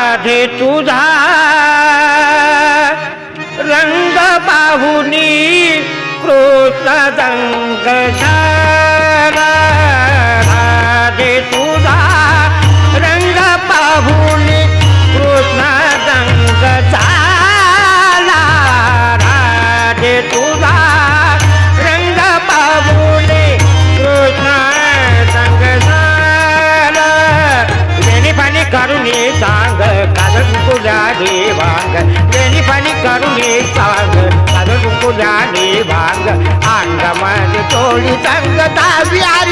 राधे तुझा रंग पाहुनी कृत रंग राधे तुझा रंग पाहुनी कृष्ण रंग झाला. राधे तुझा रंग पाहुनी कृष्ण रंग झाला. पाणी काढून ये அதற்குள்ளாரே வாங்க. எலிபணி கருணை தாங்க. அதற்குள்ளாரே வாங்க. அந்த மது தோழி தங்க தாவியார்